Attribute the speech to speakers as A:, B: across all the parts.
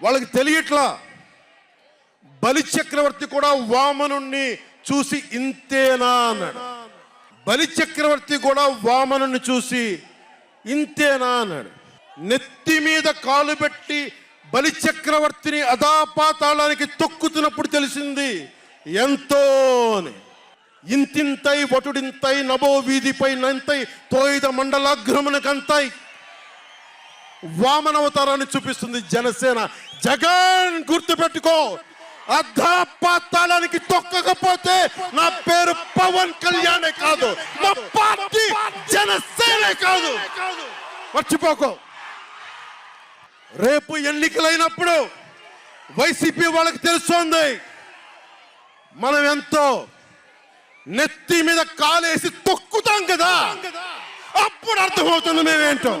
A: వాళ్ళకి తెలియట్లా. బలి చక్రవర్తి కూడా వామనుణ్ణి చూసి ఇంతేనా అన్నాడు. బలి చక్రవర్తి కూడా వామనుణ్ణి చూసి ఇంతేనా అన్నాడు. నెత్తి మీద కాలు పెట్టి బలి చక్రవర్తిని అదాపాతాళానికి తొక్కుతున్నప్పుడు తెలిసింది ఎంతో అని ఇంతింతై వటుడింతై నభో వీధిపై నంతై తోయిద మండలాగ్రమునకంతై వామనవతారాన్ని చూపిస్తుంది జనసేన. జగన్ గుర్తుపెట్టుకో. అర్ధపాతాళానికి తొక్కకపోతే నా పేరు పవన్ కళ్యాణే కాదు. నా పార్టీ జనసేనే కాదు. మర్చిపోకో. రేపు ఎన్నికలైనప్పుడు వైసీపీ వాళ్ళకి తెలుస్తోంది. మనం ఎంతో నెత్తి మీద కాలేసి తొక్కుతాం కదా. అప్పుడు అర్థమవుతుంది మేమేంటో.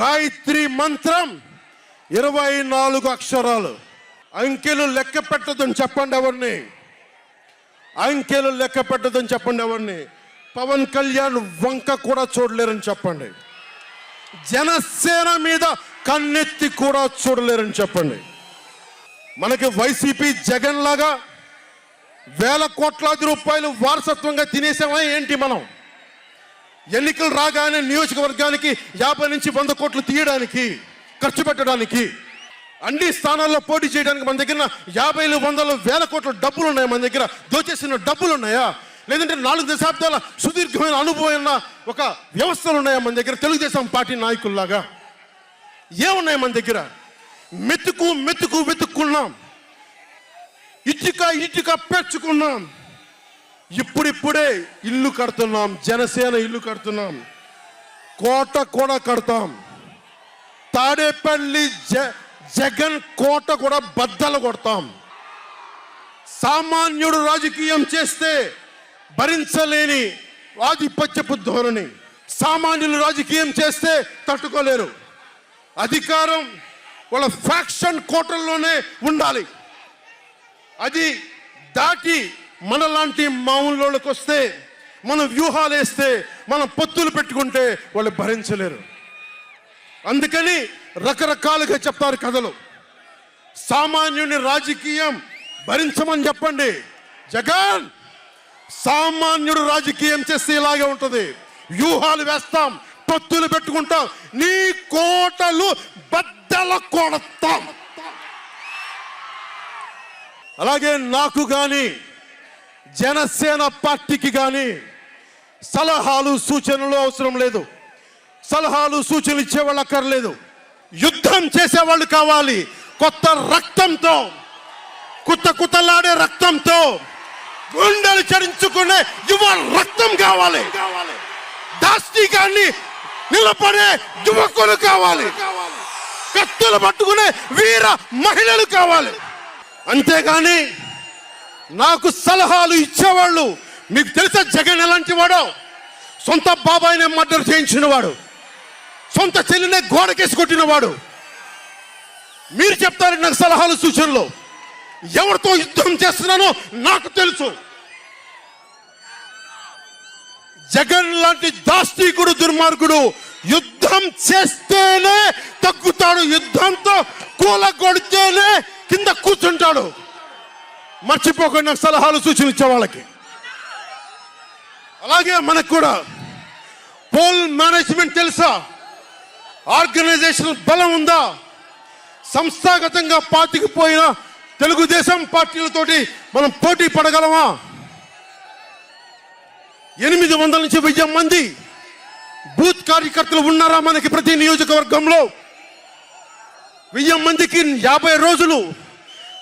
A: గాయత్రి మంత్రం. ఇరవై నాలుగు అక్షరాలు. అంకెలు లెక్క పెట్టదని చెప్పండి ఎవరిని? అంకెలు లెక్క పెట్టదని చెప్పండి ఎవరిని? పవన్ కళ్యాణ్ వంక కూడా చూడలేరని చెప్పండి. జనసేన మీద కన్నెత్తి కూడా చూడలేరని చెప్పండి. మనకి వైసీపీ జగన్ లాగా వేల కోట్లాది రూపాయలు వారసత్వంగా తినేసామా ఏంటి మనం? ఎన్నికలు రాగానే నియోజకవర్గానికి యాభై నుంచి వంద కోట్లు తీయడానికి ఖర్చు పెట్టడానికి అన్ని స్థానాల్లో పోటీ చేయడానికి మన దగ్గర యాభైలు వందలు వేల కోట్ల డబ్బులు ఉన్నాయి మన దగ్గర? దోచేసిన డబ్బులు ఉన్నాయా లేదంటే నాలుగు దశాబ్దాల సుదీర్ఘమైన అనుభవం ఉన్న ఒక వ్యవస్థలు ఉన్నాయా మన దగ్గర? తెలుగుదేశం పార్టీ నాయకుల్లాగా. ఏమున్నాయి మన దగ్గర? మెతుకు మెతుకు వెతుక్కున్నాం. ఇటుక ఇటుక పెంచుకున్నాం ఇప్పుడిప్పుడే ఇల్లు కడుతున్నాం జనసేన ఇల్లు కడుతున్నాం కోట కూడా కడతాం. తాడేపల్లి జ జగన్ కోట కూడా బద్దలు కొడతాం. సామాన్యుడు రాజకీయం చేస్తే భరించలేని ఆధిపత్యపు ధోరణి. సామాన్యులు రాజకీయం చేస్తే తట్టుకోలేరు. అధికారం వాళ్ళ ఫ్యాక్షన్ కోటల్లోనే ఉండాలి. అది దాటి మనలాంటి మామూలులోకి వస్తే మనం వ్యూహాలు వేస్తే మనం పొత్తులు పెట్టుకుంటే వాళ్ళు భరించలేరు. అందుకని రకరకాలుగా చెప్తారు కథలు. సామాన్యుని రాజకీయం భరించమని చెప్పండి. జగన్ సామాన్యుడు రాజకీయం చేస్తే ఇలాగే ఉంటుంది. వ్యూహాలు వేస్తాం పొత్తులు పెట్టుకుంటాం నీ కోటలు బద్దల కొడతాం. అలాగే నాకు కానీ జనసేన పార్టీకి కానీ సలహాలు సూచనలు అవసరం లేదు. సలహాలు సూచనలు ఇచ్చేవాళ్ళు అక్కర్లేదు. యుద్ధం చేసేవాళ్ళు కావాలి. కొత్త రక్తంతో కుత్త కుత్తలాడే రక్తంతో గుండెలు చరించుకునే యువ రక్తం కావాలి. దాష్టికాన్ని నిలబడే యువకులు కావాలి. కత్తులు పట్టుకునే వీర మహిళలు కావాలి. అంతేగాని నాకు సలహాలు ఇచ్చేవాళ్ళు. మీకు తెలుసా జగన్ ఎలాంటి వాడో? సొంత బాబాయినే మర్డర్ చేయించిన వాడు సొంత చెల్లినే గోడకేసి కొట్టినవాడు. మీరు చెప్తారు నాకు సలహాలు సూచనలు. ఎవరితో యుద్ధం చేస్తున్నానో నాకు తెలుసు. జగన్ లాంటి దాస్తికుడు దుర్మార్గుడు యుద్ధం చేస్తేనే తగ్గుతాడు. యుద్ధంతో కూల కొడితేనే కింద కూర్చుంటాడు. మర్చిపోకుండా సలహాలు సూచనలు ఇచ్చే వాళ్ళకి. అలాగే మనకు కూడా పోల్ మేనేజ్మెంట్ తెలుసా? ఆర్గనైజేషన్ బలం ఉందా? సంస్థాగతంగా పాతికిపోయిన తెలుగుదేశం పార్టీలతోటి మనం పోటీ పడగలమా? ఎనిమిది వందల నుంచి వెయ్యి మంది బూత్ కార్యకర్తలు ఉన్నారా మనకి ప్రతి నియోజకవర్గంలో? వెయ్యి మందికి యాభై రోజులు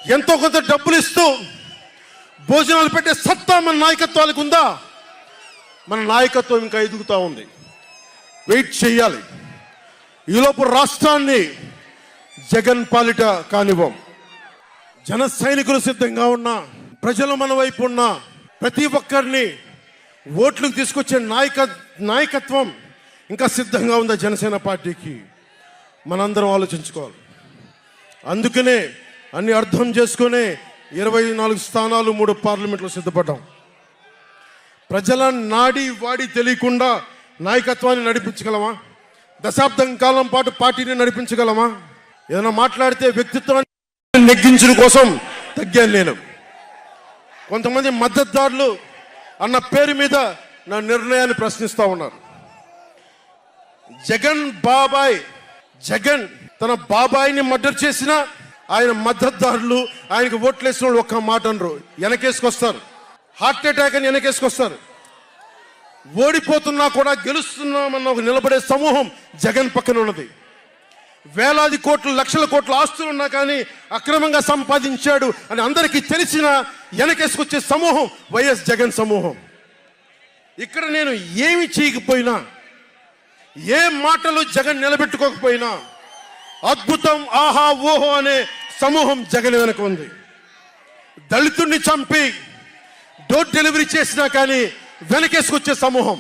A: ఎంతో కొంత డబ్బులు ఇస్తూ భోజనాలు పెట్టే సత్తా మన నాయకత్వాలకు ఉందా? మన నాయకత్వం ఇంకా ఎదుగుతూ ఉంది. వెయిట్ చేయాలి. ఈలోపు రాష్ట్రాన్ని జగన్ పాలిట కానివ్వం. జన సైనికులు సిద్ధంగా ఉన్నా ప్రజలు మన వైపు ఉన్న ప్రతి ఒక్కరిని ఓట్లకు తీసుకొచ్చే నాయక నాయకత్వం ఇంకా సిద్ధంగా ఉందా జనసేన పార్టీకి? మనందరం ఆలోచించుకోవాలి. అందుకనే అన్ని అర్థం చేసుకునే ఇరవై నాలుగు స్థానాలు మూడు పార్లమెంట్లో సిద్ధపడ్డాం. ప్రజల నాడి వాడి తెలియకుండా నాయకత్వాన్ని నడిపించగలమా? దశాబ్దం కాలం పాటు పార్టీని నడిపించగలమా? ఏదైనా మాట్లాడితే వ్యక్తిత్వాన్ని నెగ్గించడం కోసం తగ్గాను నేను. కొంతమంది మద్దతుదారులు అన్న పేరు మీద నా నిర్ణయాన్ని ప్రశ్నిస్తూ ఉన్నారు. జగన్ బాబాయ్ జగన్ తన బాబాయిని మర్డర్ చేసిన ఆయన మద్దతుదారులు ఆయనకు ఓట్లేసిన వాళ్ళు ఒక్క మాట అనరు. వెనకేసుకొస్తారు. హార్ట్ అటాక్ అని వెనకేసుకొస్తారు. ఓడిపోతున్నా కూడా గెలుస్తున్నామన్న ఒక నిలబడే సమూహం జగన్ పక్కన ఉన్నది. వేలాది కోట్లు లక్షల కోట్ల ఆస్తులు ఉన్నా కానీ అక్రమంగా సంపాదించాడు అని అందరికీ తెలిసిన వెనకేసుకొచ్చే సమూహం వైఎస్ జగన్ సమూహం. ఇక్కడ నేను ఏమి చేయకపోయినా ఏ మాటలు జగన్ నిలబెట్టుకోకపోయినా అద్భుతం ఆహా ఓహో అనే సమూహం జగన్ వెనక ఉంది. దళితుడిని చంపి డోర్ డెలివరీ చేసినా కానీ వెనకేసుకొచ్చే సమూహం.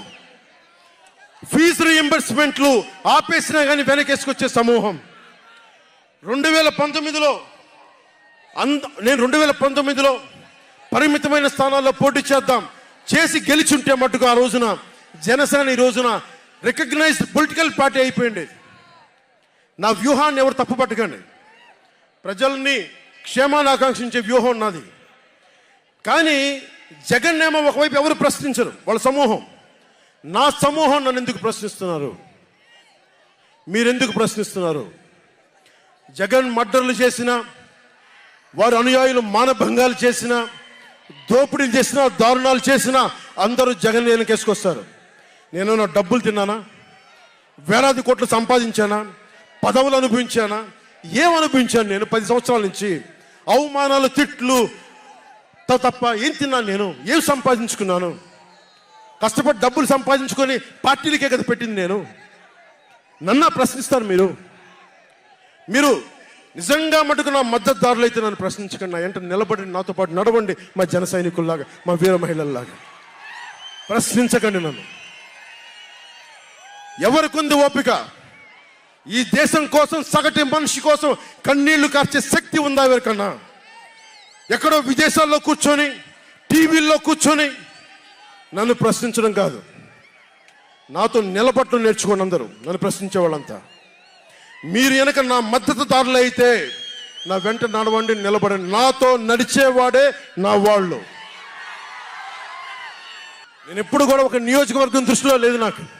A: ఫీజు రీఎంబర్స్మెంట్లు ఆపేసినా కానీ వెనకేసుకొచ్చే సమూహం. రెండు వేల పంతొమ్మిదిలో అంద నేను రెండు వేల పంతొమ్మిదిలో పరిమితమైన స్థానాల్లో పోటీ చేద్దాం చేసి గెలిచుంటే మట్టుకు ఆ రోజున జనసేన ఈ రోజున రికగ్నైజ్డ్ పొలిటికల్ పార్టీ అయిపోయింది. నా వ్యూహాన్ని ఎవరు తప్పు పట్టకండి ప్రజల్ని క్షేమాన్ని ఆకాంక్షించే వ్యూహం నాది. కానీ జగన్ ఏమో ఒకవైపు ఎవరు ప్రశ్నించరు? వాళ్ళ సమూహం. నా సమూహం నన్ను ఎందుకు ప్రశ్నిస్తున్నారు? మీరెందుకు ప్రశ్నిస్తున్నారు? జగన్ మర్డర్లు చేసిన వారి అనుయాయులు మానభంగాలు చేసిన దోపిడీలు చేసిన దారుణాలు చేసిన అందరూ జగన్ వెనకేసుకొస్తారు నేను నా డబ్బులు తిన్నానా? వేలాది కోట్లు సంపాదించానా? పదవులు అనుభవించానా? ఏమనిపించాను నేను పది సంవత్సరాల నుంచి? అవమానాలు తిట్లు త- తప్ప ఏం తిన్నాను నేను? ఏం సంపాదించుకున్నాను? కష్టపడి డబ్బులు సంపాదించుకొని పార్టీలకే కదా పెట్టింది నేను. నన్న ప్రశ్నిస్తారు మీరు. మీరు నిజంగా మటుకు నా మద్దతుదారులు అయితే నన్ను ప్రశ్నించకండి. నా ఎంట నిలబడి నాతో పాటు నడవండి మా జన సైనికుల్లాగా మా వీర మహిళల్లాగా. ప్రశ్నించకండి నన్ను. ఎవరికుంది ఓపిక? ఈ దేశం కోసం సగటు మనిషి కోసం కన్నీళ్ళు కార్చే శక్తి ఉందా ఎవరికన్నా? ఎక్కడో విదేశాల్లో కూర్చొని టీవీల్లో కూర్చొని నన్ను ప్రశ్నించడం కాదు. నాతో నిలబట్టడం నేర్చుకోండి అందరూ నన్ను ప్రశ్నించే వాళ్ళంతా. మీరు వెనక నా మద్దతుదారులు అయితే నా వెంట నడవండి నిలబడండి. నాతో నడిచేవాడే నా వాళ్ళు. నేను ఎప్పుడు కూడా ఒక నియోజకవర్గం దృష్టిలో లేదు నాకు.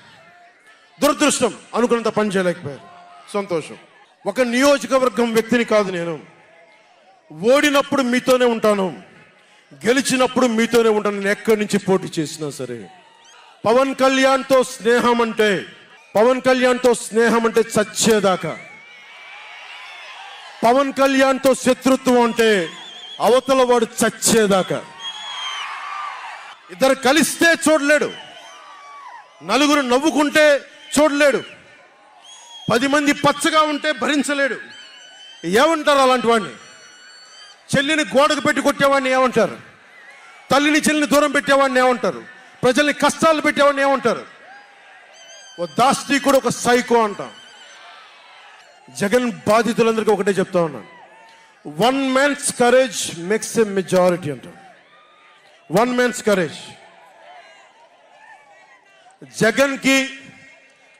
A: దురదృష్టం అనుకున్నంత పని చేయలేకపోయారు. సంతోషం. ఒక నియోజకవర్గం వ్యక్తిని కాదు నేను. ఓడినప్పుడు మీతోనే ఉంటాను. గెలిచినప్పుడు మీతోనే ఉంటాను. నేను ఎక్కడి నుంచి పోటీ చేసినా సరే. పవన్ కళ్యాణ్తో స్నేహం అంటే పవన్ కళ్యాణ్తో స్నేహం అంటే చచ్చేదాకా. పవన్ కళ్యాణ్తో శత్రుత్వం అంటే అవతల వాడు చచ్చేదాకా. ఇద్దరు కలిస్తే చూడలేడు నలుగురు నవ్వుకుంటే చూడలేడు. పది మంది పచ్చగా ఉంటే భరించలేడు. ఏమంటారు అలాంటి వాడిని చెల్లిని గోడకు పెట్టి కొట్టేవాడిని ఏమంటారు? తల్లిని చెల్లిని దూరం పెట్టేవాడిని ఏమంటారు? ప్రజల్ని కష్టాలు పెట్టేవాడిని ఏమంటారు? ఓ దాస్తికుడు ఒక సైకో అంటాం. జగన్ బాధితులందరికీ ఒకటే చెప్తా ఉన్నాను. One man's courage makes a majority అంటాం. వన్ మ్యాన్స్ కరేజ్ జగన్కి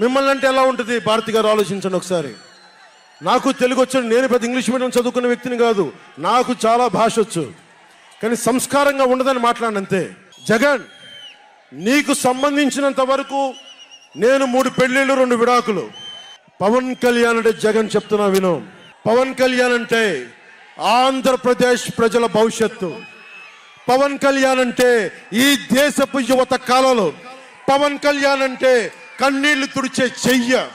A: మిమ్మల్ని అంటే ఎలా ఉంటుంది? భారతి గారు ఆలోచించండి ఒకసారి. నాకు తెలుగు వచ్చాను నేను పెద్ద ఇంగ్లీష్ మీడియం చదువుకున్న వ్యక్తిని కాదు. నాకు చాలా భాష వచ్చు. కానీ సంస్కారంగా ఉండదని మాట్లాడినంతే. జగన్ నీకు సంబంధించినంత వరకు నేను మూడు పెళ్ళిళ్ళు రెండు విడాకులు. పవన్ కళ్యాణ్ అంటే జగన్ చెప్తున్నా విను. పవన్ కళ్యాణ్ అంటే ఆంధ్రప్రదేశ్ ప్రజల భవిష్యత్తు. పవన్ కళ్యాణ్ అంటే ఈ దేశపు యువత కాలంలో. పవన్ కళ్యాణ్ అంటే కన్నీళ్ళు తుడిచే చెయ్య.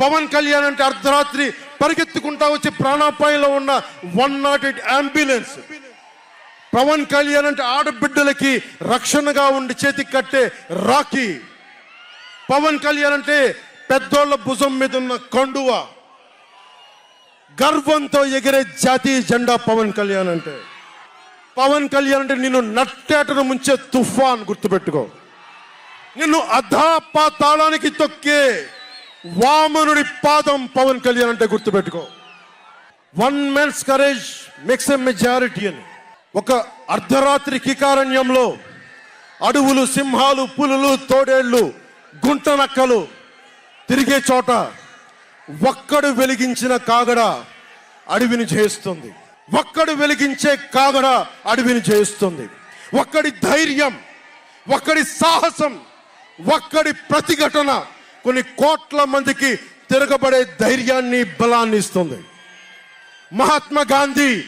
A: పవన్ కళ్యాణ్ అంటే అర్ధరాత్రి పరిగెత్తుకుంటా వచ్చి ప్రాణాపాయంలో ఉన్న one not eight ambulance Pawan Kalyan అంటే ఆడబిడ్డలకి రక్షణగా ఉండి చేతికి కట్టే రాఖీ. పవన్ కళ్యాణ్ అంటే పెద్దోళ్ళ భుజం మీద ఉన్న కండువ. గర్వంతో ఎగిరే జాతీయ జెండా పవన్ కళ్యాణ్ అంటే. పవన్ కళ్యాణ్ అంటే నిన్ను నట్టేటను ముంచే తుఫాన్ గుర్తుపెట్టుకో. నిన్ను అధాపాతాళానికి తొక్కే వామనుడి పాదం పవన్ కళ్యాణ్ అంటే గుర్తుపెట్టుకో. One men's courage makes a majority అని. ఒక అర్ధరాత్రి కికారణ్యంలో అడవులు సింహాలు పులులు తోడేళ్ళు గుంట నక్కలు తిరిగే చోట ఒక్కడు వెలిగించిన కాగడ అడవిని చేస్తుంది ఒక్కడు వెలిగించే కాగడ అడవిని చేస్తుంది ఒక్కడి ధైర్యం ఒక్కడి సాహసం ఒక్కడి ప్రతిఘటన కొన్ని కోట్ల మందికి తిరగబడే ధైర్యాన్ని బలాన్ని ఇస్తుంది. మహాత్మా గాంధీ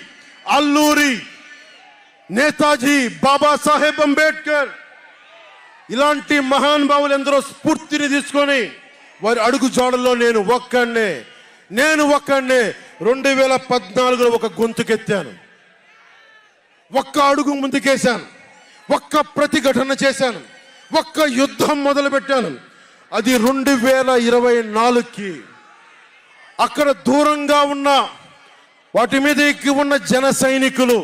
A: అల్లూరి నేతాజీ బాబాసాహెబ్ అంబేద్కర్ ఇలాంటి మహానుభావులు ఎందరో స్ఫూర్తిని తీసుకొని వారి అడుగు జాడల్లో నేను ఒక్కడినే నేను ఒక్కడినే రెండు వేల పద్నాలుగులో ఒక గొంతుకెత్తాను. ఒక్క అడుగు ముందుకేశాను. ఒక్క ప్రతిఘటన చేశాను. ఒక్క యుద్ధం మొదలుపెట్టాను. అది రెండు వేల ఇరవై నాలుగుకి. అక్కడ దూరంగా ఉన్న వాటి మీద ఎక్కి ఉన్న జన సైనికులు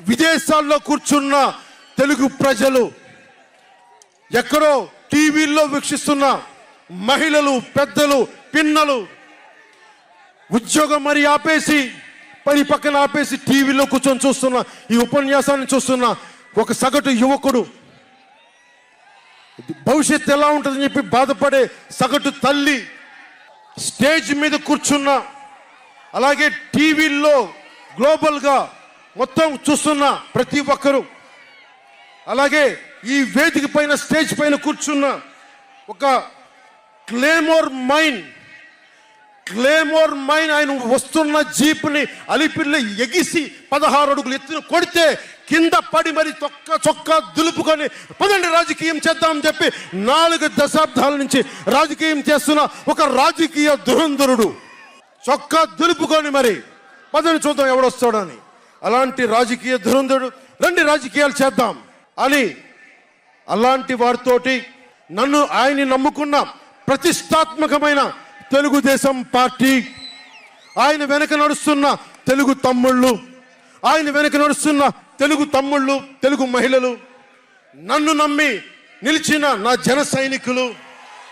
A: విదేశాల్లో కూర్చున్న తెలుగు ప్రజలు ఎక్కడో టీవీల్లో వీక్షిస్తున్న మహిళలు పెద్దలు పిన్నలు ఉద్యోగం మరి ఆపేసి పని పక్కన ఆపేసి టీవీలో కూర్చొని చూస్తున్న ఈ ఉపన్యాసాన్ని చూస్తున్న ఒక సగటు యువకుడు భవిష్యత్తు ఎలా ఉంటుందని చెప్పి బాధపడే సగటు తల్లి స్టేజ్ మీద కూర్చున్న అలాగే టీవీల్లో గ్లోబల్గా మొత్తం చూస్తున్న ప్రతి ఒక్కరూ అలాగే ఈ వేదిక పైన స్టేజ్ పైన కూర్చున్న ఒక క్లేమోర్ మైన్ క్లేమోర్ మైన్ ఆయన వస్తున్న జీప్ని అలిపిల్లి ఎగిసి పదహారు అడుగులు ఎత్తున కొడితే కింద పడి మరి చొక్క చొక్కా దులుపుకొని పదండి రాజకీయం చేద్దామని చెప్పి నాలుగు దశాబ్దాల నుంచి రాజకీయం చేస్తున్న ఒక రాజకీయ దురంధరుడు. చొక్కా దులుపుకొని మరి పదని చూద్దాం ఎవడొస్తాడని. అలాంటి రాజకీయ దురంధరుడు రండి రాజకీయాలు చేద్దాం అని అలాంటి వారితోటి నన్ను ఆయన్ని నమ్ముకున్న ప్రతిష్టాత్మకమైన తెలుగుదేశం పార్టీ ఆయన వెనక నడుస్తున్న తెలుగు తమ్ముళ్ళు ఆయన వెనక నడుస్తున్న తెలుగు తమ్ముళ్ళు తెలుగు మహిళలు నన్ను నమ్మి నిలిచిన నా జన సైనికులు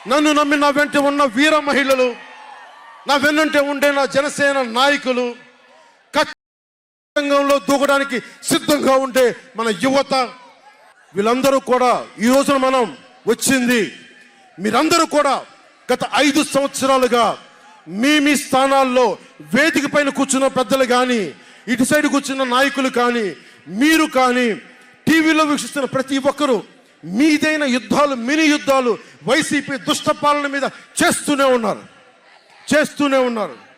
A: నన్ను నమ్మి నా వెంట ఉన్న వీర మహిళలు నా వెన్నంటే ఉండే నా జనసేన నాయకులు ఖచ్చితంగా రంగంలో దూకడానికి సిద్ధంగా ఉండే మన యువత వీళ్ళందరూ కూడా ఈ రోజున మనం వచ్చింది. మీరందరూ కూడా గత ఐదు సంవత్సరాలుగా మీ మీ స్థానాల్లో వేదిక పైన కూర్చున్న పెద్దలు కానీ ఇటు సైడ్ కూర్చున్న నాయకులు కానీ మీరు కానీ టీవీలో వీక్షిస్తున్న ప్రతి ఒక్కరూ మీదైన యుద్ధాలు మినీ యుద్ధాలు వైసీపీ దుష్ట పాలన మీద చేస్తూనే ఉన్నారు. చేస్తూనే ఉన్నారు.